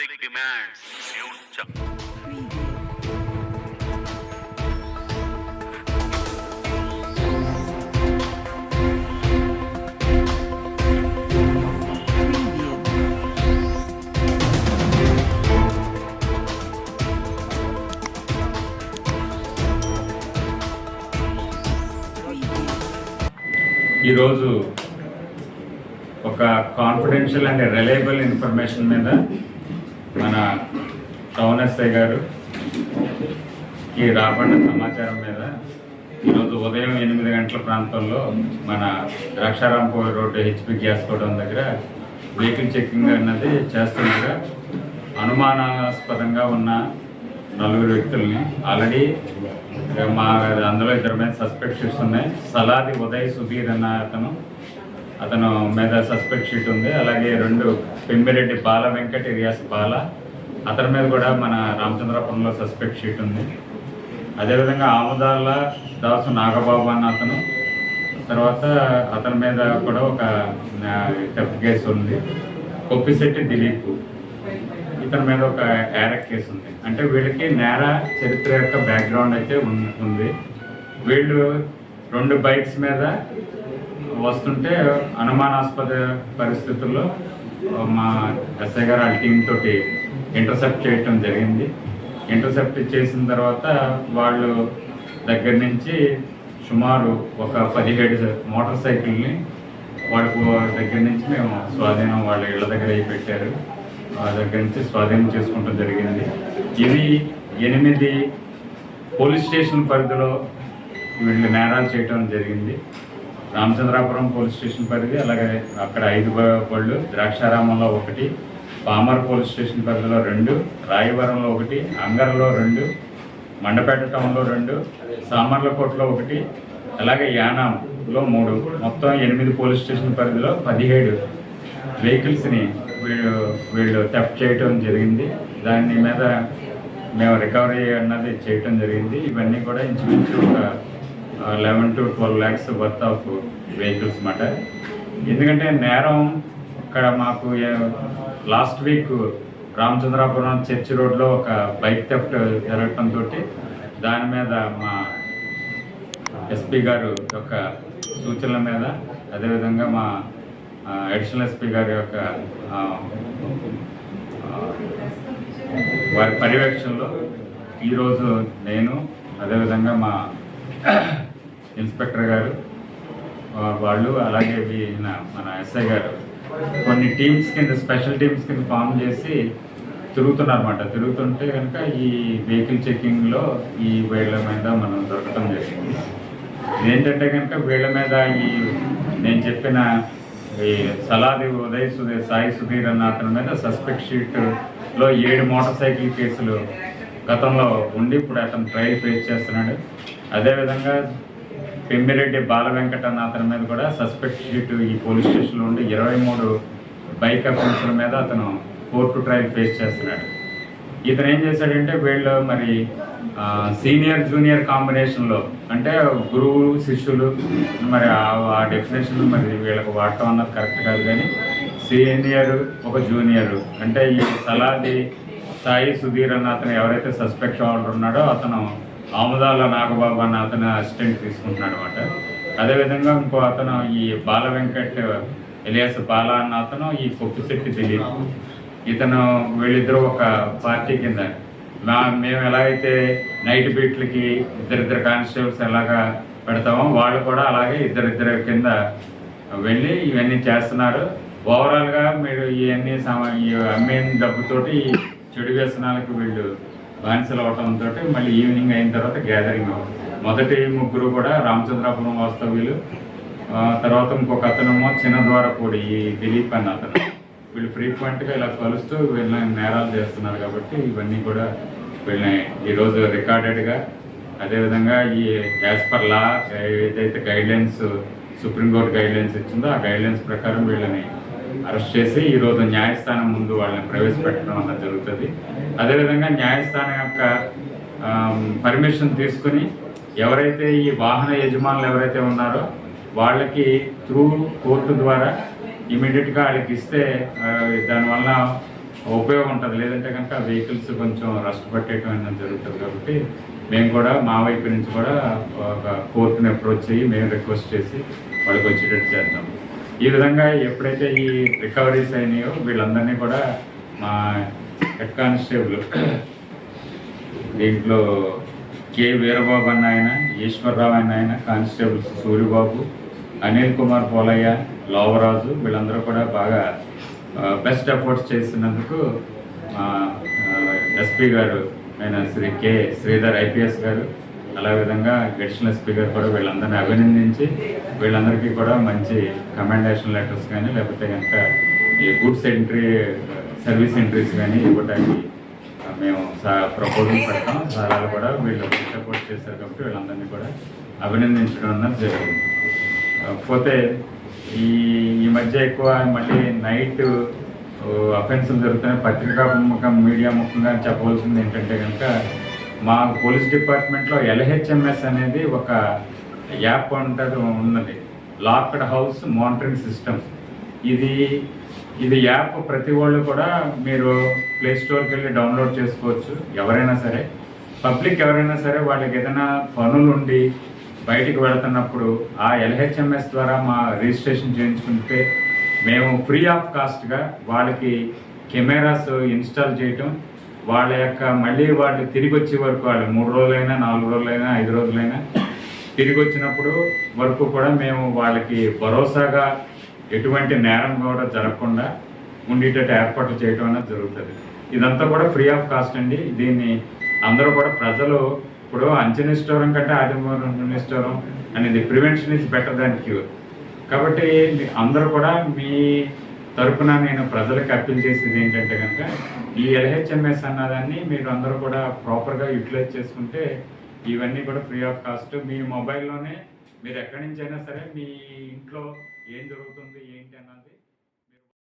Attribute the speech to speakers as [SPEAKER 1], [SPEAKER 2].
[SPEAKER 1] Public demands
[SPEAKER 2] ఈరోజు ఒక confidential and reliable information మీద మన టౌన్ గారు ఈ రాబడిన సమాచారం మీద ఈరోజు ఉదయం ఎనిమిది గంటల ప్రాంతంలో మన Draksharampur road HP gas godown దగ్గర వెహికల్ చెక్కింగ్ అన్నది చేస్తుండగా అనుమానాస్పదంగా ఉన్న నలుగురు వ్యక్తుల్ని ఆల్రెడీ మా అందులో ఇద్దరు మీద సస్పెక్ట్ షీట్స్ ఉన్నాయి. సలాది ఉదయ్ సుధీర్ అన్న అతను. అతను మీద సస్పెక్ట్ షీట్ ఉంది. అలాగే రెండు పెమ్మిరెడ్డి బాల వెంకట ఇరియాస్ బాల. అతని మీద కూడా మన రామచంద్రాపురంలో సస్పెక్ట్ షీట్ ఉంది. అదేవిధంగా ఆముదాల దాసు నాగబాబు అన్న అతను. తర్వాత అతని మీద కూడా ఒక టెఫ్ కేసు ఉంది. కొప్పిశెట్టి దిలీప్. ఇతని మీద ఒక యారక్ కేసు ఉంది. అంటే వీళ్ళకి నేర చరిత్ర యొక్క బ్యాక్గ్రౌండ్ అయితే ఉంది. వీళ్ళు రెండు బైక్స్ మీద వస్తుంటే అనుమానాస్పద పరిస్థితుల్లో మా ఎస్ఐ గారు వాళ్ళ టీం తోటి ఇంటర్సెప్ట్ చేయటం జరిగింది. ఇంటర్సెప్ట్ చేసిన తర్వాత వాళ్ళు దగ్గర నుంచి సుమారు ఒక పదిహేడు మోటార్ సైకిల్ని వాళ్ళకు దగ్గర నుంచి మేము స్వాధీనం వాళ్ళ ఇళ్ళ దగ్గర అయి పెట్టారు. ఆ దగ్గర నుంచి స్వాధీనం చేసుకోవటం జరిగింది. ఇవి ఎనిమిది పోలీస్ స్టేషన్ పరిధిలో వీళ్ళు నేరాలు చేయటం జరిగింది. రామచంద్రాపురం పోలీస్ స్టేషన్ పరిధి అలాగే అక్కడ ఐదు బళ్ళు ద్రాక్షారామంలో ఒకటి పామర్ పోలీస్ స్టేషన్ పరిధిలో రెండు రాయవరంలో ఒకటి అంగర్లో రెండు మండపేట టౌన్లో రెండు సామర్లకోటలో ఒకటి అలాగే యానాంలో మూడు. మొత్తం ఎనిమిది పోలీస్ స్టేషన్ పరిధిలో పదిహేడు వెహికల్స్ని వీళ్ళు వీళ్ళు థెఫ్ట్ చేయటం జరిగింది. దాని మీద మేము రికవరీ అన్నది చేయటం జరిగింది. ఇవన్నీ కూడా ఇంచుమించు ఒక eleven to twelve lakhs worth of vehicles అన్నమాట ఎందుకంటే నేరం ఇక్కడ మాకు లాస్ట్ వీక్ రామచంద్రాపురం చర్చ్ రోడ్లో ఒక బైక్ థెఫ్ట్ జరగటంతో దాని మీద మా ఎస్పీ గారు యొక్క సూచనల మీద అదేవిధంగా మా అడిషనల్ ఎస్పీ గారి యొక్క వారి పర్యవేక్షణలో ఈరోజు నేను అదేవిధంగా మా ఇన్స్పెక్టర్ గారు వాళ్ళు అలాగే మన ఎస్ఐ గారు కొన్ని టీమ్స్ కింద స్పెషల్ టీమ్స్ కింద ఫామ్ చేసి తిరుగుతున్నారన్నమాట. తిరుగుతుంటే కనుక ఈ వెహికల్ చెకింగ్లో ఈ వీళ్ళ మీద మనం దొరకటం జరిగింది. ఏంటంటే కనుక వీళ్ళ మీద ఈ నేను చెప్పిన ఈ సలాది ఉదయ్ సుధీర్ సాయి సుధీర్ అన్న అతని మీద సస్పెక్ట్ షీట్లో ఏడు మోటార్ సైకిల్ కేసులు గతంలో ఉండి ఇప్పుడు అతను ట్రయల్ ఫేస్ చేస్తున్నాడు. అదేవిధంగా పెమ్మిరెడ్డి బాల వెంకట అతని మీద కూడా సస్పెక్ట్ షీట్ ఈ పోలీస్ స్టేషన్లో ఉండి ఇరవై మూడు బైక్ అఫెన్స్ల మీద అతను కోర్టు ట్రయల్ ఫేస్ చేస్తున్నాడు. ఇతను ఏం చేశాడంటే వీళ్ళు మరి సీనియర్ జూనియర్ కాంబినేషన్లో అంటే గురువు శిష్యులు మరి ఆ- ఆ డెఫినేషన్ మరి వీళ్ళకి వాడటం అన్నది కరెక్ట్ కాదు కానీ సీనియర్ ఒక జూనియర్ అంటే ఈ సలాది సాయి సుధీర్ అన్న అతను ఎవరైతే సస్పెక్ట్ ఆర్డర్ ఉన్నాడో అతను ఆముదాల నాగబాబు అన్న అతను అసిస్టెంట్ తీసుకుంటున్నాడు అనమాట అదేవిధంగా ఇంకో అతను ఈ బాల వెంకట్ ఎలియాస్ బాల అన్న అతను ఈ కొప్పిశెట్టి దిలీప్. ఇతను వీళ్ళిద్దరూ ఒక పార్టీ కింద. మా మేము ఎలాగైతే నైట్ బీట్లకి ఇద్దరిద్దరు కానిస్టేబుల్స్ ఎలాగా పెడతామో వాళ్ళు కూడా అలాగే ఇద్దరిద్దరు కింద వెళ్ళి ఇవన్నీ చేస్తున్నారు. ఓవరాల్గా మీరు ఇవన్నీ సమ అమ్మిన డబ్బుతోటి ఈ చెడు వ్యసనాలకు వీళ్ళు బానిసలు అవటంతో మళ్ళీ ఈవినింగ్ అయిన తర్వాత గ్యాదరింగ్ మొదటి ముగ్గురు కూడా రామచంద్రాపురం వాస్తవ్యులు. తర్వాత ఇంకొక అతనేమో కూడా ఈ దిలీప్ అన్న అతను. వీళ్ళు ఫ్రీక్వెంట్గా ఇలా కలుస్తూ వీళ్ళని నేరాలు చేస్తున్నారు కాబట్టి ఇవన్నీ కూడా వీళ్ళని ఈరోజు రికార్డెడ్గా అదేవిధంగా ఈ యాజ్ పర్ లా ఏదైతే గైడ్లైన్స్ సుప్రీంకోర్టు గైడ్లైన్స్ ఇచ్చిందో ఆ గైడ్లైన్స్ ప్రకారం వీళ్ళని అరెస్ట్ చేసి ఈరోజు న్యాయస్థానం ముందు వాళ్ళని ప్రవేశపెట్టడం అన్నది జరుగుతుంది. అదేవిధంగా న్యాయస్థానం యొక్క పర్మిషన్ తీసుకుని ఎవరైతే ఈ వాహన యజమానులు ఎవరైతే ఉన్నారో వాళ్ళకి త్రూ కోర్టు ద్వారా ఇమీడియట్గా వాళ్ళకి ఇస్తే దానివల్ల ఉపయోగం ఉంటుంది. లేదంటే కనుక వెహికల్స్ కొంచెం రస్ట్ పట్టేయటం జరుగుతుంది కాబట్టి మేము కూడా మా వైపు నుంచి కూడా ఒక కోర్టుని అప్రోచ్ అయ్యి మేము రిక్వెస్ట్ చేసి వాళ్ళకి వచ్చేటట్టు చేద్దాం. ఈ విధంగా ఎప్పుడైతే ఈ రికవరీస్ అయినాయో వీళ్ళందరినీ కూడా మా హెడ్ కానిస్టేబుల్ దీంట్లో కె వీరబాబు అన్న ఆయన ఈశ్వరరావు అన్న ఆయన కానిస్టేబుల్స్ సూర్యబాబు అనిల్ కుమార్ పోలయ్య లోవరాజు వీళ్ళందరూ కూడా బాగా బెస్ట్ ఎఫర్ట్స్ చేసినందుకు మా ఎస్పీ గారు ఆయన శ్రీ కె శ్రీధర్ ఐపీఎస్ గారు అలా విధంగా అడిషనల్ ఎస్పీ గారు కూడా వీళ్ళందరినీ అభినందించి వీళ్ళందరికీ కూడా మంచి కమెండేషన్ లెటర్స్ కానీ లేకపోతే కనుక ఈ గుడ్స్ ఎంట్రీ సర్వీస్ ఎంట్రీస్ కానీ ఇవ్వడానికి మేము ప్రపోజల్ పెడతాం. సలహాలు కూడా వీళ్ళు సపోర్ట్ చేశారు కాబట్టి వీళ్ళందరినీ కూడా అభినందించడం అన్నది జరిగింది. పోతే ఈ ఈ మధ్య ఎక్కువ మళ్ళీ నైట్ అఫెన్సులు జరుగుతున్నాయి. పత్రికా ముఖం మీడియా ముఖంగా చెప్పవలసింది ఏంటంటే కనుక మా పోలీస్ డిపార్ట్మెంట్లో ఎల్హెచ్ఎంఎస్ అనేది ఒక యాప్ ఉంటుంది ఉన్నది లాక్డ్ హౌస్ మానిటరింగ్ సిస్టమ్. ఇది ఇది యాప్ ప్రతి వాళ్ళు కూడా మీరు ప్లే స్టోర్కి వెళ్ళి డౌన్లోడ్ చేసుకోవచ్చు ఎవరైనా సరే. పబ్లిక్ ఎవరైనా సరే వాళ్ళకి ఏదైనా పనులు ఉండి బయటికి వెళ్తున్నప్పుడు ఆ ఎల్హెచ్ఎంఎస్ ద్వారా మా రిజిస్ట్రేషన్ చేయించుకుంటే మేము ఫ్రీ ఆఫ్ కాస్ట్గా వాళ్ళకి కెమెరాస్ ఇన్స్టాల్ చేయటం వాళ్ళ యొక్క మళ్ళీ వాళ్ళు తిరిగి వచ్చే వరకు వాళ్ళు మూడు రోజులైనా నాలుగు రోజులైనా ఐదు రోజులైనా తిరిగి వచ్చినప్పుడు వరకు కూడా మేము వాళ్ళకి భరోసాగా ఎటువంటి నేరం కూడా జరగకుండా ఉండేటట్టు ఏర్పాట్లు చేయడం అనేది జరుగుతుంది. ఇదంతా కూడా ఫ్రీ ఆఫ్ కాస్ట్ అండి. దీన్ని అందరూ కూడా ప్రజలు ఇప్పుడు అంచనిష్టోరం కంటే ఆదిమనిష్టోరం అనేది prevention is better than cure కాబట్టి అందరూ కూడా మీ తరపున నేను ప్రజలకు అప్పీల్ చేసేది ఏంటంటే కనుక ఈ ఎల్హెచ్ఎంఎస్ అన్నదాన్ని మీరు అందరూ కూడా ప్రాపర్గా యూటిలైజ్ చేసుకుంటే ఇవన్నీ కూడా ఫ్రీ ఆఫ్ కాస్ట్ మీ మొబైల్లోనే మీరు ఎక్కడి నుంచి అయినా సరే మీ ఇంట్లో ఏం జరుగుతుంది